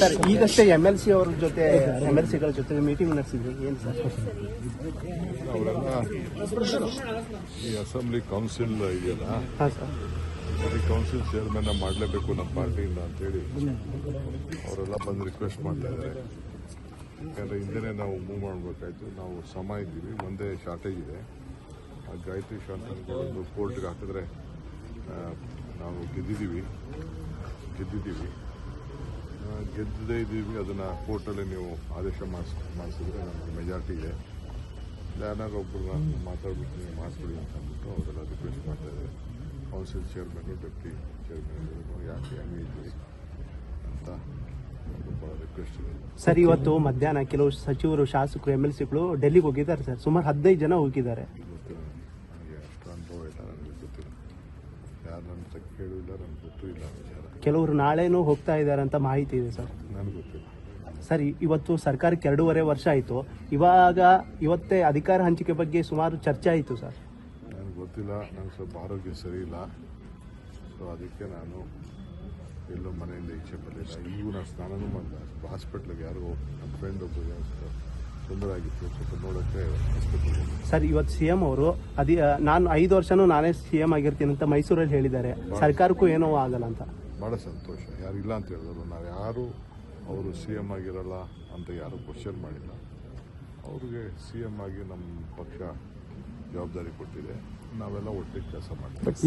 Sir ಈಗಷ್ಟೇ M L C ಅವ್ರ ಜೊತೆ ಎಂ ಎಲ್ ಸಿಗಳ ಜೊತೆ ಮೀಟಿಂಗ್ ನಡೆಸಿದ್ರಿ. ಏನು ಸರ್? ಅವರೆಲ್ಲ ಈ ಅಸೆಂಬ್ಲಿ ಕೌನ್ಸಿಲ್ ಇದೆಯಲ್ಲ? ಕೌನ್ಸಿಲ್ ಚೇರ್ಮನ್ ಮಾಡಲೇಬೇಕು ನಮ್ಮ ಪಾರ್ಟಿಯಿಂದ ಅಂತೇಳಿ ಅವರೆಲ್ಲ ಬಂದು ರಿಕ್ವೆಸ್ಟ್ ಮಾಡ್ತಾ ಇದ್ದಾರೆ. ಯಾಕಂದ್ರೆ ಹಿಂದೆನೇ ನಾವು ಮೂವ್ ಮಾಡಬೇಕಾಯ್ತು. ನಾವು ಸಮ ಇದ್ದೀವಿ ಒಂದೇ ಶಾರ್ಟೇಜ್ ಇದೆ. ಆ ಗಾಯತ್ರಿ ಶಾರ್ಟ್ ಒಂದು ಕೋರ್ಟ್ಗೆ ಹಾಕಿದ್ರೆ ನಾವು ಗೆದ್ದಿದ್ದೀವಿ. ಗೆದ್ದಿದ್ದೀವಿ. ಗೆದ್ದದೇ ಇದ್ದೀವಿ ಅದನ್ನು ಕೋರ್ಟಲ್ಲಿ ನೀವು ಆದೇಶ ಮಾಡಿಸ್ ಮಾಡಿಸಿದ್ರೆ ನಮಗೆ ಮೆಜಾರಿಟಿ ಇದೆ. ಯಾರಾಗ ಒಬ್ಬರು ಮಾತಾಡ್ಬಿಟ್ಟು ನೀವು ಮಾಡಿಸ್ಬಿಡಿ ಅಂತ ಅಂದ್ಬಿಟ್ಟು ಅವರೆಲ್ಲ ರಿಕ್ವೆಸ್ಟ್ ಮಾಡ್ತಾ ಇದ್ದಾರೆ. ಕೌನ್ಸಿಲ್ ಚೇರ್ಮನ್ನು ಡೆಪ್ಟಿ ಚೇರ್ಮನ್ ಯಾಕೆ ಹಂಗೆ ಇದ್ದೀವಿ ಅಂತ ಸರ್ ಇವತ್ತು ಮಧ್ಯಾಹ್ನ ಕೆಲವು ಸಚಿವರು ಶಾಸಕರು ಎಂ ಎಲ್ ಸಿಗಳು ಡೆಲ್ಲಿಗೆ ಹೋಗಿದ್ದಾರೆ ಸರ್ ಸುಮಾರು ಹದಿನೈದು ಜನ ಹೋಗಿದ್ದಾರೆ. ಗೊತ್ತಿಲ್ಲ ನನಗೆ ಅಷ್ಟು ಅನುಭವ ಇಲ್ಲ ನನಗೆ ಗೊತ್ತಿಲ್ಲ. ಯಾರು ನನ್ನ ಹತ್ರ ಕೇಳಿಲ್ಲ ನನಗೆ ಗೊತ್ತೂ ಇಲ್ಲ ಆ ವಿಚಾರ. ಕೆಲವರು ನಾಳೆನೂ ಹೋಗ್ತಾ ಇದ್ದಾರೆ ಅಂತ ಮಾಹಿತಿ ಇದೆ ಸರ್. ನನಗೆ ಗೊತ್ತಿಲ್ಲ. ಸರ್ ಇ- ಇವತ್ತು ಸರ್ಕಾರಕ್ಕೆ ಎರಡೂವರೆ ವರ್ಷ ಆಯಿತು. ಇವಾಗ ಇವತ್ತೇ ಅಧಿಕಾರ ಹಂಚಿಕೆ ಬಗ್ಗೆ ಸುಮಾರು ಚರ್ಚೆ ಆಯಿತು ಸರ್. ನನಗೆ ಗೊತ್ತಿಲ್ಲ ನನಗೆ ಸ್ವಲ್ಪ ಆರೋಗ್ಯ ಸರಿ ಇಲ್ಲ. ಸೊ ಅದಕ್ಕೆ ನಾನು ಎಲ್ಲೋ ಮನೆಯಿಂದ ಈಚೆ ಬರಲಿಲ್ಲ. ಈಗೂ ನಾನು ಸ್ನಾನನೂ ಮಾಡಿಲ್ಲ ಹಾಸ್ಪಿಟ್ಲಿಗೆ ಯಾರೋ ನಮ್ಮ ಫ್ರೆಂಡ್ ಒಬ್ಬರಿಗೆ ತೊಂದರೆ ಆಗಿತ್ತು ಸ್ವಲ್ಪ ನೋಡೋಕ್ಕೆ ಹಾಸ್ಪಿಟ್ಲಿಗೆ ಸರ್ ಇವತ್ತು ಸಿ ಎಂ ಅವರು ಅದೇ ನಾನು ಐದು ವರ್ಷನೂ ನಾನೇ ಸಿ ಎಂ ಆಗಿರ್ತೀನಿ ಅಂತ ಮೈಸೂರಲ್ಲಿ ಹೇಳಿದ್ದಾರೆ. ಸರ್ಕಾರಕ್ಕೂ ಏನೋ ಆಗಲ್ಲ ಅಂತ. ಭಾಳ ಸಂತೋಷ. ಯಾರು ಇಲ್ಲ ಅಂತ ಹೇಳಿದ್ರು. ನಾವು ಯಾರು ಅವರು ಸಿ ಎಂ ಆಗಿರಲ್ಲ ಅಂತ ಯಾರು ಕ್ವಶನ್ ಮಾಡಿಲ್ಲ. ಅವ್ರಿಗೆ ಸಿ ಎಂ ಆಗಿ ನಮ್ಮ ಪಕ್ಷ ಜವಾಬ್ದಾರಿ ಕೊಟ್ಟಿದೆ. ನಾವೆಲ್ಲ ಒಟ್ಟಿಗೆ ಕೆಲಸ ಮಾಡ್ತೀವಿ.